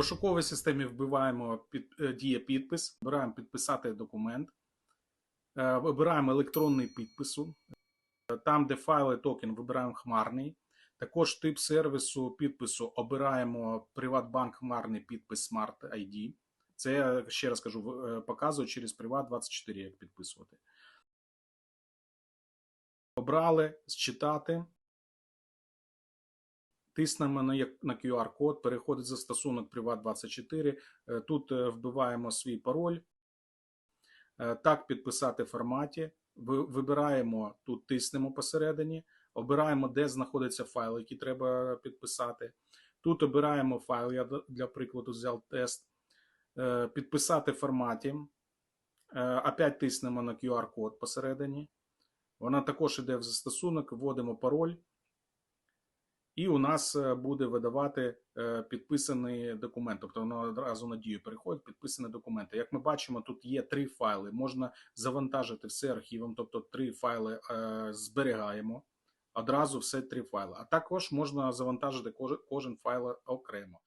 пошуковій системі вбиваємо під, е, діє підпис, вибираємо підписати документ, е, вибираємо електронний підпису. Е, Там, де файли токен, вибираємо хмарний. Також тип сервісу підпису обираємо Приватбанк хмарний підпис Smart ID. Це я ще раз кажу, показую через Privat24, як підписувати. Обрали зчитати. Тиснемо на, QR-код, переходить застосунок Privat24. Е, Тут е, вбиваємо свій пароль. Е, Так, підписати форматі. Вибираємо тут, тиснемо посередині, обираємо, де знаходиться файл, який треба підписати. Тут обираємо файл, я для- прикладу взяв тест. Підписати форматі. Опять тиснемо на QR-код посередині. Вона також йде в застосунок, вводимо пароль. І у нас е, буде видавати е, підписаний документ. Тобто воно одразу на дію переходить, підписані документи. Як ми бачимо, тут є три файли. Можна завантажити все архівом, тобто три файли е, зберігаємо. Одразу все три файли. А також можна завантажити кожен, кожен файл окремо.